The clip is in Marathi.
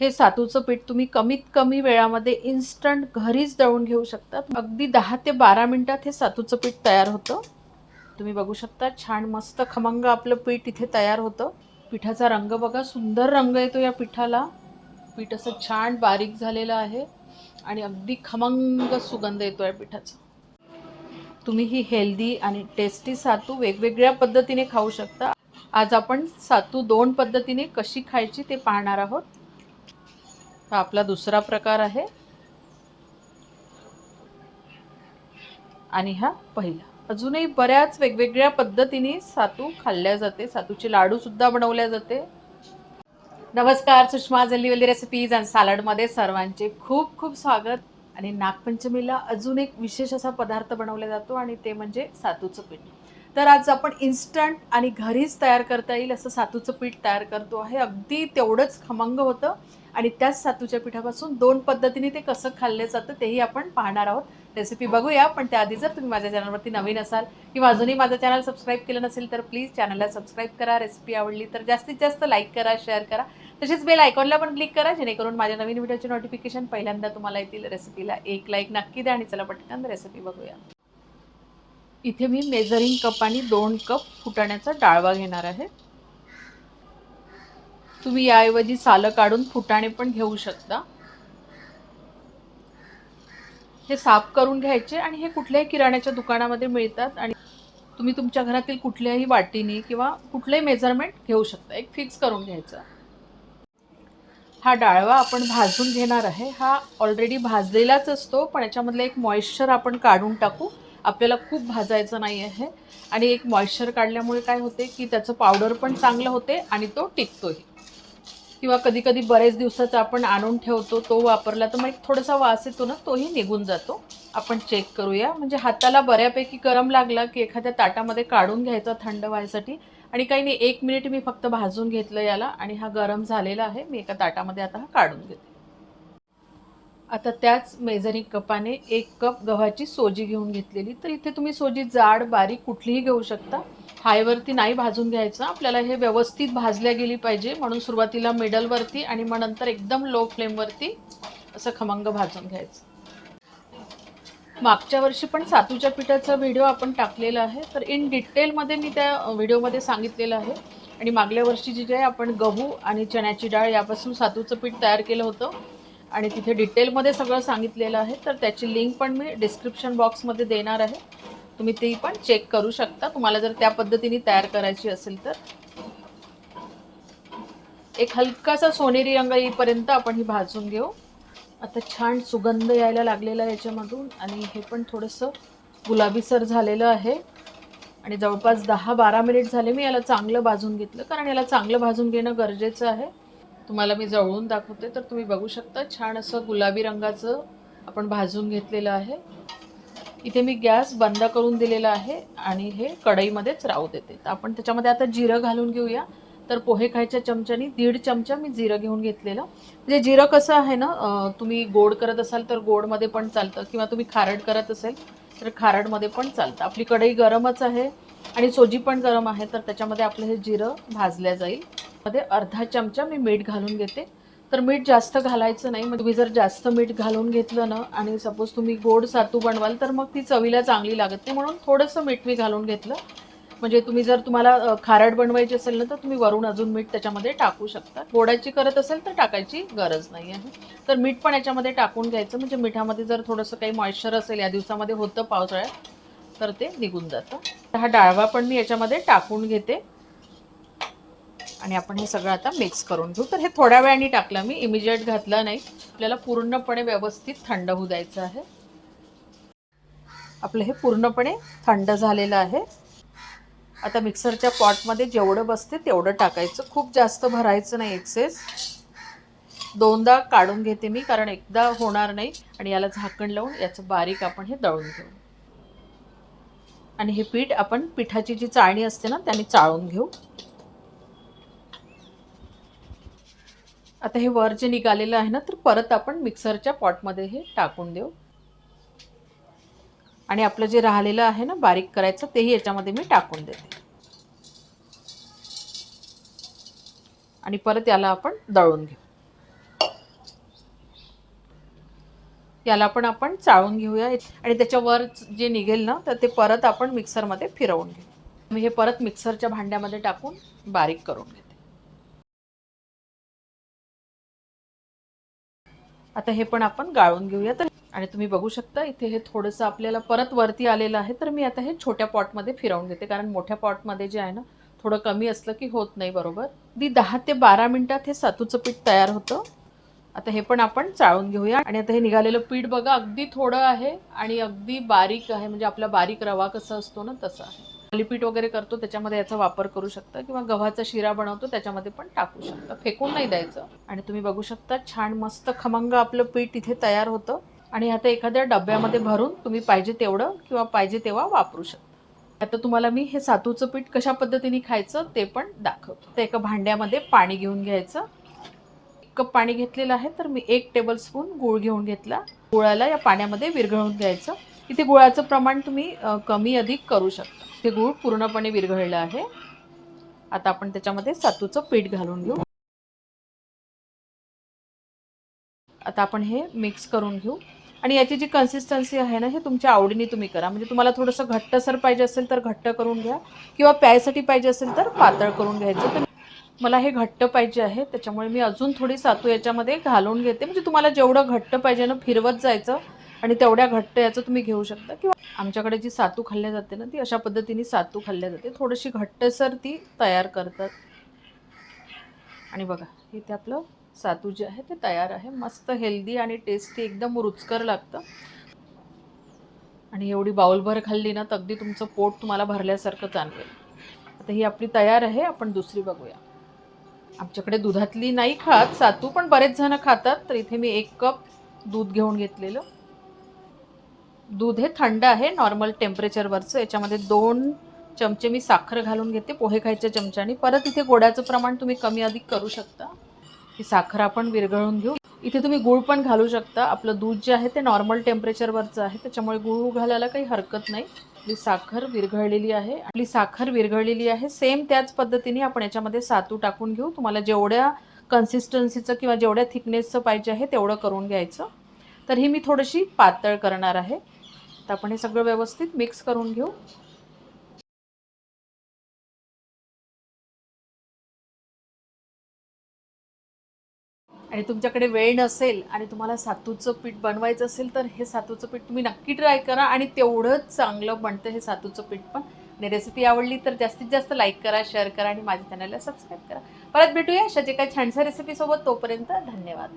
हे सातूचं पीठ तुम्ही कमीत कमी वेळामध्ये इन्स्टंट घरीच दळून घेऊ शकता. अगदी दहा ते बारा मिनिटात हे सातूचं पीठ तयार होतं. तुम्ही बघू शकता छान मस्त खमंग आपलं पीठ इथे तयार होतं. पिठाचा रंग बघा सुंदर रंग येतो या पिठाला. पीठ असं छान बारीक झालेलं आहे आणि अगदी खमंग सुगंध येतो या पिठाचा. तुम्ही ही हेल्दी आणि टेस्टी सातू वेगवेगळ्या पद्धतीने खाऊ शकता. आज आपण सातू दोन पद्धतीने कशी खायची ते पाहणार आहोत. हा आपला दुसरा प्रकार आहे. आणि हा पहिला. अजूनही बऱ्याच वेगवेगळ्या पद्धतीने सातू खाल्ल्या जाते. सातूचे लाडू सुद्धा बनवल्या जाते. नमस्कार सुषमा जल्लीवल्ली रेसिपीज अँड सॅलडमध्ये सर्वांचे खूप खूप स्वागत. आणि नागपंचमीला अजून एक विशेष असा पदार्थ बनवला जातो आणि ते म्हणजे सातूचं पीठ. तर आज आपण इन्स्टंट आणि घरीच तयार करता येईल असं सातूचं पीठ तयार करतो आहे. अगदी तेवढंच खमंग होतं. आणि त्याच सातूच्या पिठापासून दोन पद्धतीने ते कसं खाल्लं जातं तेही आपण पाहणार आहोत. रेसिपी बघूया पण त्याआधी जर तुम्ही माझ्या चॅनलवरती नवीन असाल किंवा अजूनही माझं चॅनल सबस्क्राईब केलं नसेल तर प्लीज चॅनलला सबस्क्राईब करा. रेसिपी आवडली तर जास्तीत जास्त लाईक करा शेअर करा. तसेच बेल आयकॉनला पण क्लिक करा जेणेकरून माझ्या नवीन व्हिडिओचे नोटिफिकेशन पहिल्यांदा तुम्हाला येतील. रेसिपीला एक लाईक नक्की द्या आणि चला पटकन रेसिपी बघूया. इथे मी मेजरिंग आणि दोन कप फुटाण्याचा डाळवा घेणार आहे. तुम्ही याऐवजी सालं काढून फुटाणे पण घेऊ शकता. हे साफ करून घ्यायचे आणि हे कुठल्याही किराण्याच्या दुकानामध्ये मिळतात आणि तुम्ही तुमच्या घरातील कुठल्याही वाटीने किंवा कुठलंही मेजरमेंट घेऊ शकता. एक फिक्स करून घ्यायचा. हा डाळवा आपण भाजून घेणार आहे. हा ऑलरेडी भाजलेलाच असतो पण याच्यामधलं एक मॉइश्चर आपण काढून टाकू. आपल्याला खूप भाजायचं नाही आहे. आणि एक मॉइश्चर काढल्यामुळे काय होते की त्याचं पावडर पण चांगलं होते आणि तो टिकतोही. किंवा कधी कधी बरेच दिवसाचा आपण आणून ठेवतो तो वापरला तर मग एक थोडासा वास येतो ना तोही निघून जातो. आपण चेक करूया. म्हणजे हाताला बऱ्यापैकी गरम लागला की एखाद्या ताटामध्ये काढून घ्यायचा थंड व्हायसाठी. आणि काही नाही एक मिनिट मी फक्त भाजून घेतलं याला आणि हा गरम झालेला आहे. मी एका ताटामध्ये आता हा काढून घेते. आता त्याच मेजरिंग कपाने एक कप गव्हाची सोजी घेऊन घेतलेली. तर इथे तुम्ही सोजी जाड बारीक कुठलीही घेऊ शकता. हायवरती नाही भाजून घ्यायचं. आपल्याला हे व्यवस्थित भाजल्या गेली पाहिजे. म्हणून सुरुवातीला मिडलवरती आणि मग नंतर एकदम लो फ्लेमवरती असं खमंग भाजून घ्यायचं. मागच्या वर्षी पण सातूच्या पिठाचा व्हिडिओ आपण टाकलेला आहे. तर इन डिटेलमध्ये मी त्या व्हिडिओमध्ये सांगितलेलं आहे. आणि मागल्या वर्षी जी जे आहे आपण गहू आणि चण्याची डाळ यापासून सातूचं पीठ तयार केलं होतं आणि तिथे डिटेलमध्ये सगळं सांगितलेलं आहे तर त्याची लिंक पण मी डिस्क्रिप्शन बॉक्समध्ये देणार आहे. तुम्ही ती पण चेक करू शकता. तुम्हाला जर त्या पद्धतीने तयार करायची असेल तर. एक हलकासा सोनेरी रंग येईपर्यंत आपण ही भाजून घेऊ. आता छान सुगंध यायला लागलेला आहे याच्यामधून आणि हे पण थोडंसं गुलाबीसर झालेलं आहे. आणि जवळपास दहा बारा मिनिट झाले मी याला चांगलं भाजून घेतलं. कारण याला चांगलं भाजून घेणं गरजेचं आहे. तुम्हाला मी जवळून दाखवते तर तुम्ही बघू शकता छान असं गुलाबी रंगाचं आपण भाजून घेतलेलं आहे. इथे मी गॅस बंद करून दिलेला आहे आणि हे कढईमध्येच राहू देते. तर आपण त्याच्यामध्ये आता जिरं घालून घेऊया. तर पोहे खायच्या चमच्यानी दीड चमचा मी जिरं घेऊन घेतलेलं. म्हणजे जिरं कसं आहे ना तुम्ही गोड करत असाल तर गोडमध्ये पण चालतं किंवा तुम्ही खारट करत असेल तर खारटमध्ये पण चालतं. आपली कढई गरमच आहे आणि सोजी पण गरम आहे तर त्याच्यामध्ये आपलं हे जिरं भाजल्या जाईल. मध्ये अर्धा चमचा मी मीठ घालून घेते. तर मीठ जास्त घालायचं नाही. मग तुम्ही जर जास्त मीठ घालून घेतलं ना आणि सपोज तुम्ही गोड सातू बनवाल तर मग ती चवीला चांगली लागत नाही. म्हणून थोडंसं मीठ मी घालून घेतलं. म्हणजे तुम्ही जर तुम्हाला खारट बनवायची असेल ना तर तुम्ही वरून अजून मीठ त्याच्यामध्ये टाकू शकता. गोडाची करत असेल तर टाकायची गरज नाही आहे. तर मीठ पण याच्यामध्ये टाकून घ्यायचं. म्हणजे मिठामध्ये जर थोडंसं काही मॉइश्चर असेल या दिवसामध्ये होतं पावसाळ्यात तर ते निघून जातं. तर हा डाळवा पण मी याच्यामध्ये टाकून घेते. आणि आपण हे सगळं आता मिक्स करून घेऊ. तर हे थोड्या वेळाने टाकलं मी इमिजिएट घातलं नाही. आपल्याला पूर्णपणे व्यवस्थित थंड होऊ द्यायचं आहे. आपलं हे पूर्णपणे थंड झालेलं आहे. आता मिक्सरच्या पॉटमध्ये जेवढं बसते तेवढं टाकायचं. खूप जास्त भरायचं नाही एक्सेस दोनदा काढून घेते मी कारण एकदा होणार नाही. आणि याला झाकण लावून याचं बारीक आपण हे दळून घेऊ. आणि हे पीठ आपण पिठाची जी चाळणी असते ना त्याने चाळून घेऊ. आता हे वर जे निघालेलं आहे ना तर परत आपण मिक्सरच्या पॉटमध्ये हे टाकून देऊ. आणि आपलं जे राहिलेलं आहे ना बारीक करायचं तेही याच्यामध्ये मी टाकून देते. आणि परत याला आपण दळून घेऊ. याला पण आपण चाळून घेऊया. आणि त्याच्यावर जे निघेल ना तर ते परत आपण मिक्सरमध्ये फिरवून घेऊ. मी हे परत मिक्सरच्या भांड्यामध्ये टाकून बारीक करून घेऊ. आता हे पण आपण गाळून घेऊया. तर आणि तुम्ही बघू शकता इथे हे थोडंसं आपल्याला परत वरती आलेलं आहे. तर मी आता हे छोट्या पॉटमध्ये फिरवून घेते कारण मोठ्या पॉटमध्ये जे आहे ना थोडं कमी असलं की होत नाही बरोबर. दी दहा ते बारा मिनिटात हे सातूचं पीठ तयार होतं. आता हे पण आपण चाळून घेऊया. आणि आता हे निघालेलं पीठ बघा अगदी थोडं आहे आणि अगदी बारीक आहे. म्हणजे आपला बारीक रवा कसा असतो ना तसा आहे. थालीपीठ वगैरे करतो त्याच्यामध्ये याचा वापर करू शकता किंवा गव्हाचा शिरा बनवतो त्याच्यामध्ये पण टाकू शकता. फेकून नाही द्यायचं. आणि तुम्ही बघू शकता छान मस्त खमंग आपलं पीठ इथे तयार होतं. आणि आता एखाद्या डब्यामध्ये भरून तुम्ही पाहिजे तेवढं किंवा पाहिजे तेव्हा वापरू शकता. आता तुम्हाला मी हे सातूचं पीठ कशा पद्धतीने खायचं ते पण दाखवतो. तर एका भांड्यामध्ये पाणी घेऊन घ्यायचं. एक कप पाणी घेतलेलं आहे तर मी एक टेबलस्पून गूळ घेऊन घेतला. गुळाला या पाण्यामध्ये विरघळून घ्यायचं. इथे गुळाचं प्रमाण तुम्ही कमी अधिक करू शकता. ते गूळ पूर्णपणे विरघळलं आहे. आता आपण त्याच्यामध्ये सातूचं पीठ घालून घेऊ. आता आपण हे मिक्स करून घेऊ. आणि याची जी कन्सिस्टन्सी आहे ना हे तुमच्या आवडीने तुम्ही करा. म्हणजे तुम्हाला थोडंसं घट्टसर पाहिजे असेल तर घट्ट करून घ्या. किंवा प्यायसाठी पाहिजे असेल तर पातळ करून घ्यायचं. तर मला हे घट्ट पाहिजे आहे. त्याच्यामुळे मी अजून थोडी सातू याच्यामध्ये घालून घेते. म्हणजे तुम्हाला जेवढं घट्ट पाहिजे ना फिरवत जायचं आणि तेवढ्या घट्ट याचं तुम्ही घेऊ शकता. किंवा आमच्याकडे जी सातू खाल्ल्या जाते ना ती अशा पद्धतीने सातू खाल्ल्या जाते. थोडीशी घट्टसर ती तयार करतात. आणि बघा इथे आपलं सातू जे आहे ते तयार आहे. मस्त हेल्दी आणि टेस्टी एकदम रुचकर लागतं. आणि एवढी बाउलभर खाल्ली ना तर अगदी तुमचं पोट तुम्हाला भरल्यासारखं जाणवेल. आता ही आपली तयार आहे आपण दुसरी बघूया. आमच्याकडे दुधातली नाही खात सातू पण बरेच जण खातात. तर इथे मी एक कप दूध घेऊन घेतलेलं. दूध हे थंड आहे नॉर्मल टेम्परेचरवरचं याच्यामध्ये दोन चमचे मी साखर घालून घेते पोहे खायच्या चमच्याने. परत इथे गोड्याचं प्रमाण तुम्ही कमी अधिक करू शकता. ही साखर आपण विरघळून घेऊ. इथे तुम्ही गूळ पण घालू शकता. आपलं दूध जे आहे ते नॉर्मल टेम्परेचरवरचं आहे. त्याच्यामुळे गूळ घालायला काही हरकत नाही. आपली साखर विरघळलेली आहे. आपली साखर विरघळलेली आहे. सेम त्याच पद्धतीने आपण याच्यामध्ये सातू टाकून घेऊ. तुम्हाला जेवढ्या कन्सिस्टन्सीचं किंवा जेवढ्या थिकनेसचं पाहिजे आहे तेवढं करून घ्यायचं. तर ही मी थोडीशी पातळ करणार आहे. तर आपण हे सगळं व्यवस्थित मिक्स करून घेऊ. आणि तुमच्याकडे वेळ नसेल आणि तुम्हाला सातूचं पीठ बनवायचं असेल तर हे सातूचं पीठ तुम्ही नक्की ट्राय करा आणि तेवढंच चांगलं बनतं हे सातूचं पीठ पण. आणि रेसिपी आवडली तर जास्तीत जास्त लाईक करा शेअर करा आणि माझ्या चॅनलला सबस्क्राईब करा. परत भेटूया शा जे काही छानशा रेसिपीसोबत तोपर्यंत धन्यवाद.